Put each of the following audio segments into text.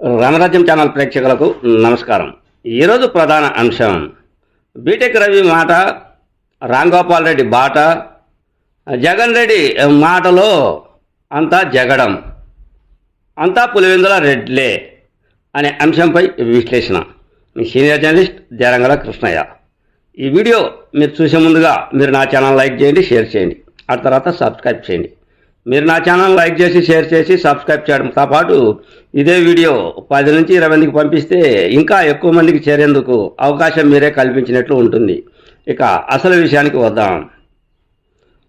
రామరాజ్యం channel ప్రేక్షకులకు నమస్కారం. ఈరోజు ప్రధాన అంశం బీటెక్ రవి మాట రాంగోపాల్ రెడ్డి బాట జగన్ రెడ్డి మాటలో అంతా జగడం అంతా పులివెందుల రెడ్లే అనే అంశంపై విశ్లేషణ. మీ సీనియర్ జర్నలిస్ట్ జరంగల కృష్ణయ్య. ఈ వీడియో మీరు చూసే ముందుగా మీరు నా ఛానల్ లైక్ చేయండి షేర్ చేయండి. ఆ తర్వాత సబ్స్క్రైబ్ చేయండి. మీరు నా ఛానల్ లైక్ చేసి షేర్ చేసి సబ్స్క్రైబ్ చేయడంతో పాటు ఇదే వీడియో పది నుంచి ఇరవై మందికి పంపిస్తే ఇంకా ఎక్కువ మందికి చేరేందుకు అవకాశం మీరే కల్పించినట్లు ఉంటుంది. ఇక అసలు విషయానికి వద్దాం.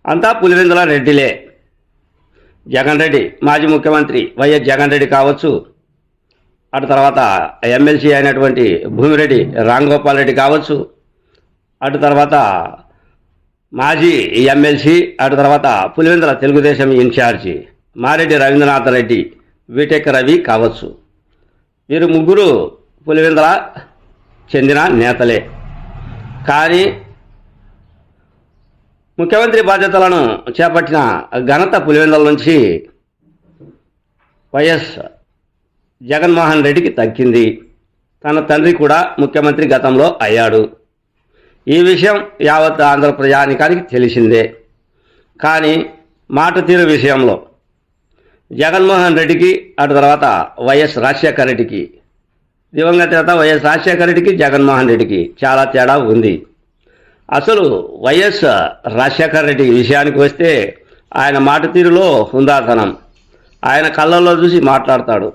అంతా పులివెందుల రెడ్డిలే. జగన్ రెడ్డి మాజీ ముఖ్యమంత్రి వైఎస్ జగన్ రెడ్డి కావచ్చు. అటు తర్వాత ఎమ్మెల్సీ అయినటువంటి భూమిరెడ్డి రాంగోపాల్ రెడ్డి కావచ్చు. అటు తర్వాత మాజీ ఎమ్మెల్సీ అటు తర్వాత పులివెందుల తెలుగుదేశం ఇన్ఛార్జి మారెడ్డి రవీంద్రనాథ్ రెడ్డి వీటెక్ రవి కావచ్చు. వీరు ముగ్గురు పులివెందుల చెందిన నేతలే. కానీ ముఖ్యమంత్రి బాధ్యతలను చేపట్టిన ఘనత పులివెందుల నుంచి వైఎస్ జగన్మోహన్ రెడ్డికి తగ్గింది. తన తండ్రి కూడా ముఖ్యమంత్రి గతంలో అయ్యాడు. ఈ విషయం యావత్ ఆంధ్ర ప్రజానికానికి తెలిసిందే. కానీ మాట తీరు విషయంలో జగన్మోహన్ రెడ్డికి అటు తర్వాత వైఎస్ రాజశేఖర రెడ్డికి దివంగత నేత వైఎస్ రాజశేఖర రెడ్డికి జగన్మోహన్ రెడ్డికి చాలా తేడా ఉంది. అసలు వైఎస్ రాజశేఖర రెడ్డి విషయానికి వస్తే ఆయన మాట తీరులో హుందాతనం. ఆయన కళ్ళల్లో చూసి మాట్లాడతాడు.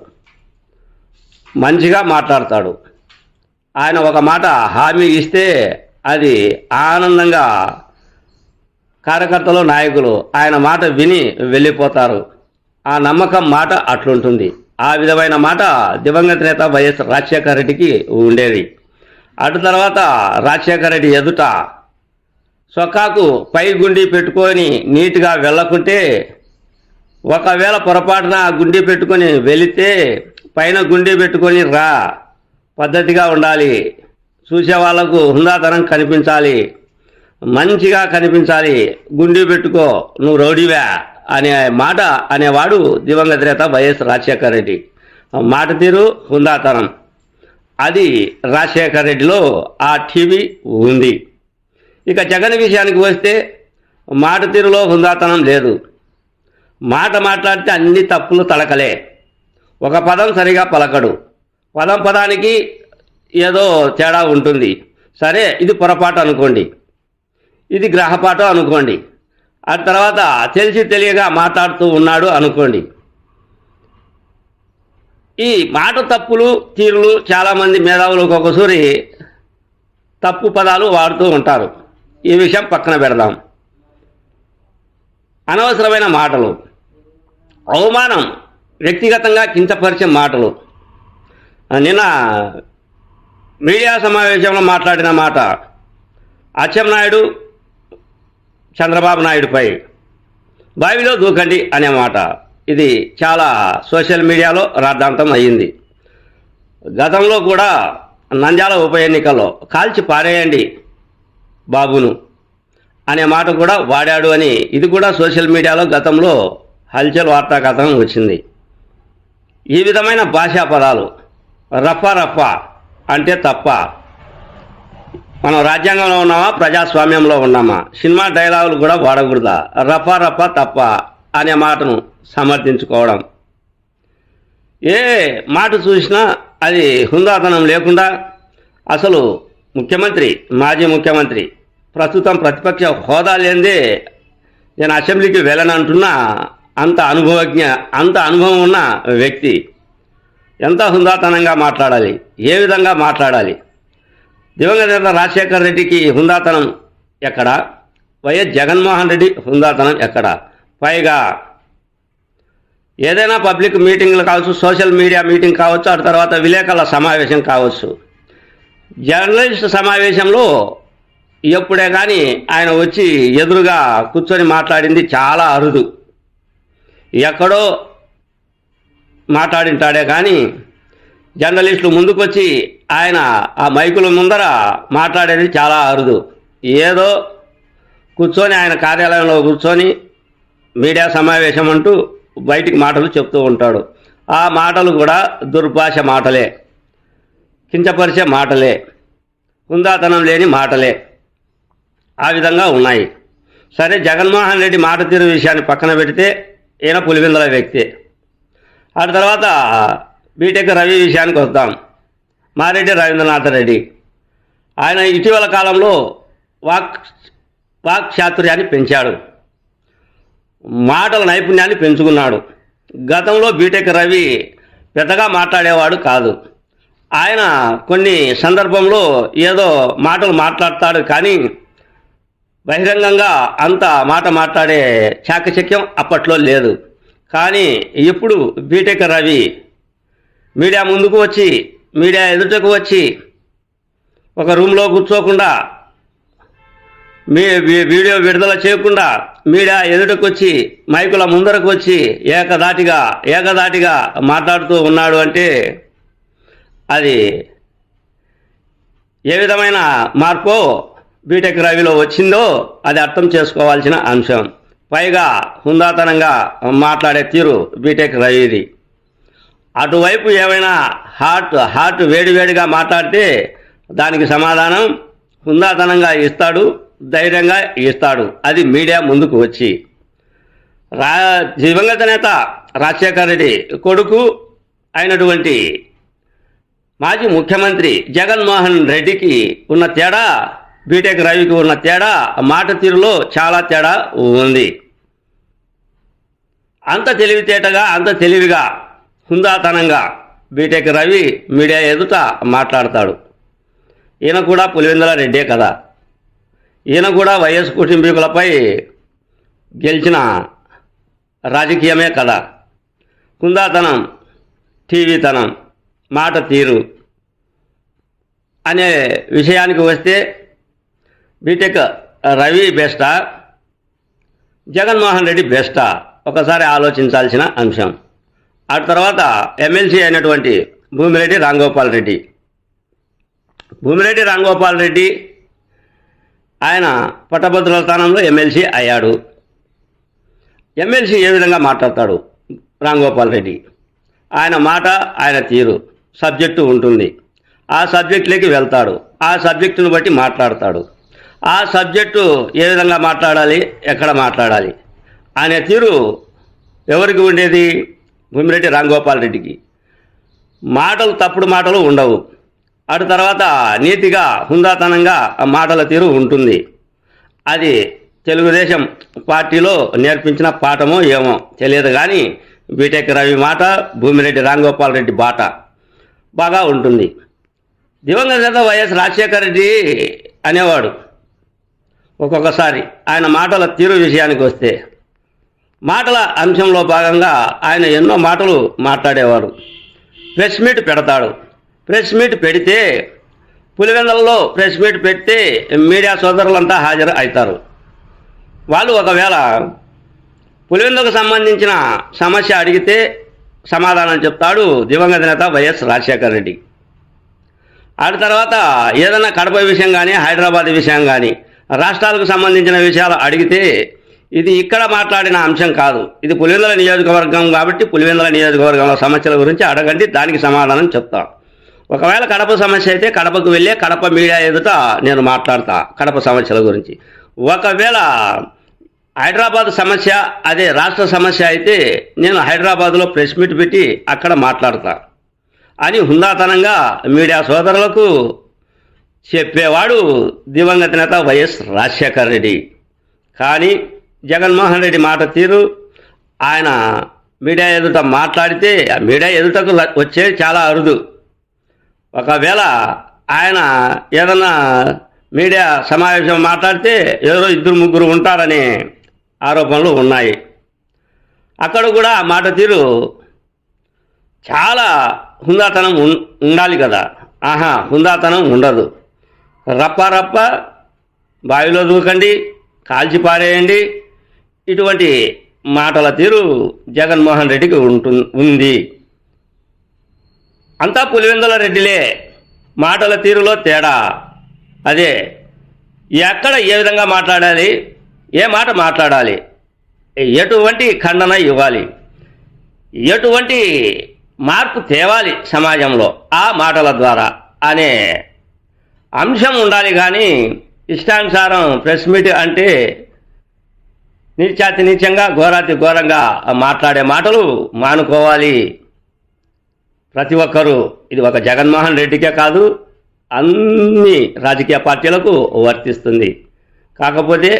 మంచిగా మాట్లాడతాడు. ఆయన ఒక మాట హామీ ఇస్తే అది ఆనందంగా కార్యకర్తలు నాయకులు ఆయన మాట విని వెళ్ళిపోతారు. ఆ నమ్మకం మాట అట్లుంటుంది. ఆ విధమైన మాట దివంగత నేత వైఎస్ రాజశేఖర రెడ్డికి ఉండేది. అటు తర్వాత రాజశేఖర రెడ్డి ఎదుట సొక్కాకు పై గుండి పెట్టుకొని నీట్గా వెళ్ళకుంటే ఒకవేళ పొరపాటున ఆ గుండి పెట్టుకొని వెళితే పైన గుండి పెట్టుకొని రా పద్ధతిగా ఉండాలి. చూసే వాళ్ళకు హుందాతనం కనిపించాలి. మంచిగా కనిపించాలి. గుండి పెట్టుకో నువ్వు రౌడీవా అనే మాట అనేవాడు దివంగత నేత వైఎస్ రాజశేఖర రెడ్డి. మాట తీరు హుందాతనం. అది రాజశేఖర రెడ్డిలో ఆ టీవీ ఉంది. ఇక జగన్ విషయానికి వస్తే మాట తీరులో హుందాతనం లేదు. మాట మాట్లాడితే అన్ని తప్పులు తలకలే. ఒక పదం సరిగా పలకడు. పదం పదానికి ఏదో తేడా ఉంటుంది. సరే ఇది పొరపాటు అనుకోండి. ఇది గ్రహపాఠం అనుకోండి. ఆ తర్వాత తెలిసి తెలియగా మాట్లాడుతూ ఉన్నాడు అనుకోండి. ఈ మాట తప్పులు తీరులు చాలామంది మేధావులు ఒక్కొక్కసారి తప్పు పదాలు వాడుతూ ఉంటారు. ఈ విషయం పక్కన పెడదాం. అనవసరమైన మాటలు. అవమానం వ్యక్తిగతంగా కించపరిచే మాటలు. నిన్న మీడియా సమావేశంలో మాట్లాడిన మాట అచ్చెన్నాయుడు చంద్రబాబు నాయుడుపై బావిలో దూకండి అనే మాట. ఇది చాలా సోషల్ మీడియాలో రాద్ధాంతం అయ్యింది. గతంలో కూడా నంద్యాల ఉప ఎన్నికల్లో కాల్చి పారేయండి బాబును అనే మాట కూడా వాడాడు అని ఇది కూడా సోషల్ మీడియాలో గతంలో హల్చల్ వార్తా కథనం వచ్చింది. ఈ విధమైన భాషా పదాలు రఫా రఫా అంటే తప్ప. మనం రాజ్యాంగంలో ఉన్నామా? ప్రజాస్వామ్యంలో ఉన్నామా? సినిమా డైలాగులు కూడా వాడకూడదా? రఫా రఫా తప్ప అనే మాటను సమర్థించుకోవడం. ఏ మాట చూసినా అది హుందాతనం లేకుండా అసలు ముఖ్యమంత్రి మాజీ ముఖ్యమంత్రి ప్రస్తుతం ప్రతిపక్ష హోదా లేనిదే నేను అసెంబ్లీకి వెళ్ళనంటున్నా అంత అనుభవజ్ఞ అంత అనుభవం ఉన్న వ్యక్తి ఎంత హుందాతనంగా మాట్లాడాలి? ఏ విధంగా మాట్లాడాలి? దివంగత నేత రాజశేఖర్ రెడ్డికి హుందాతనం ఎక్కడ? వైఎస్ జగన్మోహన్ రెడ్డి హుందాతనం ఎక్కడ? పైగా ఏదైనా పబ్లిక్ మీటింగ్లు కావచ్చు సోషల్ మీడియా మీటింగ్ కావచ్చు ఆ తర్వాత విలేకరుల సమావేశం కావచ్చు. జర్నలిస్ట్ సమావేశంలో ఎప్పుడే కానీ ఆయన వచ్చి ఎదురుగా కూర్చొని మాట్లాడింది చాలా అరుదు. ఎక్కడో మాట్లాడింటాడే కానీ జర్నలిస్టులు ముందుకొచ్చి ఆయన ఆ మైకుల ముందర మాట్లాడేది చాలా అరుదు. ఏదో కూర్చొని ఆయన కార్యాలయంలో కూర్చొని మీడియా సమావేశం అంటూ బయటికి మాటలు చెప్తూ ఉంటాడు. ఆ మాటలు కూడా దుర్భాష మాటలే కించపరిచే మాటలే హుందాతనం లేని మాటలే ఆ విధంగా ఉన్నాయి. సరే జగన్మోహన్ రెడ్డి మాట తీరు విషయాన్ని పక్కన పెడితే ఈయన పులివెందుల వ్యక్తి. ఆ తర్వాత బీటెక్ రవి విషయానికి వద్దాం. మారెడ్డి రవీంద్రనాథ్ రెడ్డి. ఆయన ఇటీవల కాలంలో వాక్ వాక్ చాతుర్యాన్ని పెంచాడు. మాటల నైపుణ్యాన్ని పెంచుకున్నాడు. గతంలో బీటెక్ రవి పెద్దగా మాట్లాడేవాడు కాదు. ఆయన కొన్ని సందర్భంలో ఏదో మాటలు మాట్లాడతాడు కానీ బహిరంగంగా అంత మాట మాట్లాడే చాకచక్యం అప్పట్లో లేదు. కానీ ఇప్పుడు బీటెక్ రవి మీడియా ముందుకు వచ్చి మీడియా ఎదుటకు వచ్చి ఒక రూమ్లో కూర్చోకుండా మీ వీడియో విడుదల చేయకుండా మీడియా ఎదుటకు వచ్చి మైకుల ముందరకు వచ్చి ఏకదాటిగా ఏకదాటిగా మాట్లాడుతూ ఉన్నాడు అంటే అది ఏ విధమైన మార్పు బీటెక్ రవిలో వచ్చిందో అది అర్థం చేసుకోవాల్సిన అంశం. పైగా హుందాతనంగా మాట్లాడే తీరు బీటెక్ రవిది అటువైపు ఏమైనా హార్ట్ హార్ట్ వేడివేడిగా మాట్లాడితే దానికి సమాధానం హుందాతనంగా ఇస్తాడు ధైర్యంగా ఇస్తాడు. అది మీడియా ముందుకు వచ్చి. రా దివంగత నేత రాజశేఖర రెడ్డి కొడుకు అయినటువంటి మాజీ ముఖ్యమంత్రి జగన్మోహన్ రెడ్డికి ఉన్న తేడా బీటెక్ రవికి ఉన్న తేడా మాట తీరులో చాలా తేడా ఉంది. అంత తెలివితేటగా అంత తెలివిగా హుందాతనంగా బీటెక్ రవి మీడియా ఎదుట మాట్లాడతాడు. ఈయన కూడా పులివెందుల రెడ్డే కదా. ఈయన కూడా వైఎస్ కుటుంబీకులపై గెలిచిన రాజకీయమే కదా. కుందాతనం టీవీతనం మాట తీరు అనే విషయానికి వస్తే బీటెక్ రవి బెస్టా జగన్మోహన్ రెడ్డి బెస్టా? ఒకసారి ఆలోచించాల్సిన అంశం. ఆ తర్వాత ఎమ్మెల్సీ అయినటువంటి భూమిరెడ్డి రాంగోపాల్ రెడ్డి. భూమిరెడ్డి రాంగోపాల్ రెడ్డి ఆయన పట్టభద్రుల స్థానంలో ఎమ్మెల్సీ అయ్యాడు. ఎమ్మెల్సీ ఏ విధంగా మాట్లాడతాడు రాంగోపాల్ రెడ్డి? ఆయన మాట ఆయన తీరు సబ్జెక్టు ఉంటుంది. ఆ సబ్జెక్టులోకి వెళ్తాడు. ఆ సబ్జెక్టును బట్టి మాట్లాడతాడు. ఆ సబ్జెక్టు ఏ విధంగా మాట్లాడాలి ఎక్కడ మాట్లాడాలి? అనే తీరు ఎవరికి ఉండేది? భూమిరెడ్డి రాంగోపాల్ రెడ్డికి. మాటలు తప్పుడు మాటలు ఉండవు. అటు తర్వాత నీతిగా హుందాతనంగా ఆ మాటల తీరు ఉంటుంది. అది తెలుగుదేశం పార్టీలో నేర్పించిన పాఠమో ఏమో తెలియదు కానీ బీటెక్ రవి మాట భూమిరెడ్డి రాంగోపాల్ రెడ్డి బాట బాగా ఉంటుంది. దివంగత నేత వైఎస్ రాజశేఖర రెడ్డి అనేవాడు. ఒక్కొక్కసారి ఆయన మాటల తీరు విషయానికి వస్తే మాటల అంశంలో భాగంగా ఆయన ఎన్నో మాటలు మాట్లాడేవారు. ప్రెస్ మీట్ పెడతాడు. ప్రెస్ మీట్ పెడితే పులివెందలలో ప్రెస్ మీట్ పెడితే మీడియా సోదరులంతా హాజరు అవుతారు వాళ్ళు ఒకవేళ పులివెందుకు సంబంధించిన సమస్య అడిగితే సమాధానం చెప్తాడు దివంగత నేత వైఎస్ రాజశేఖర రెడ్డి. ఆ తర్వాత ఏదైనా కడప విషయం కానీ హైదరాబాద్ విషయం కానీ రాష్ట్రాలకు సంబంధించిన విషయాలు అడిగితే ఇది ఇక్కడ మాట్లాడిన అంశం కాదు. ఇది పులివెందుల నియోజకవర్గం కాబట్టి పులివెందుల నియోజకవర్గంలో సమస్యల గురించి అడగండి దానికి సమాధానం చెప్తాను ఒకవేళ కడప సమస్య అయితే కడపకు వెళ్ళే కడప మీడియా ఎదుట నేను మాట్లాడతా కడప సమస్యల గురించి. ఒకవేళ హైదరాబాద్ సమస్య అదే రాష్ట్ర సమస్య అయితే నేను హైదరాబాద్లో ప్రెస్ మీట్ పెట్టి అక్కడ మాట్లాడతా. అని హుందాతనంగా మీడియా సోదరులకు చెప్పేవాడు దివంగత నేత వైఎస్ రాజశేఖర్ రెడ్డి. కానీ జగన్మోహన్ రెడ్డి మాట తీరు. ఆయన మీడియా ఎదుట మాట్లాడితే ఆ మీడియా ఎదుటకు వచ్చేది చాలా అరుదు. ఒకవేళ ఆయన ఏదన్నా మీడియా సమావేశం మాట్లాడితే ఎవరో ఇద్దరు ముగ్గురు ఉంటారనే ఆరోపణలు ఉన్నాయి. అక్కడ కూడా ఆ మాట తీరు చాలా హుందాతనం ఉండాలి కదా. ఆహా హుందాతనం ఉండదు. రప్ప రప్ప బావిలో దూకండి కాల్చి పారేయండి ఇటువంటి మాటల తీరు జగన్మోహన్ రెడ్డికి ఉంటు ఉంది. అంతా పులివెందుల రెడ్డిలే. మాటల తీరులో తేడా. అదే ఎక్కడ ఏ విధంగా మాట్లాడాలి ఏ మాట మాట్లాడాలి ఎటువంటి ఖండన ఇవ్వాలి ఎటువంటి మార్పు తేవాలి సమాజంలో ఆ మాటల ద్వారా అనే అంశం ఉండాలి కానీ ఇష్టానుసారం ప్రెస్ మీట్ అంటే నీచాతి నీచంగా ఘోరాతి ఘోరంగా మాట్లాడే మాటలు మానుకోవాలి. ప్రతి ఒక్కరూ ఇది ఒక జగన్మోహన్ రెడ్డికే కాదు అన్ని రాజకీయ పార్టీలకు వర్తిస్తుంది. కాకపోతే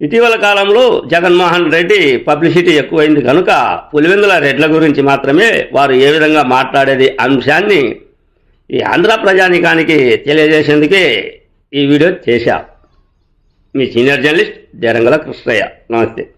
ఇటీవల కాలంలో జగన్మోహన్ రెడ్డి పబ్లిసిటీ ఎక్కువైంది కనుక పులివెందుల రెడ్ల గురించి మాత్రమే వారు ఏ విధంగా మాట్లాడేది అంశాన్ని ఈ ఆంధ్ర ప్రజానికానికి తెలియజేసేందుకే ఈ వీడియో చేశా. మీ సీనియర్ జర్నలిస్ట్ జరంగల కృష్ణయ్య. నమస్తే.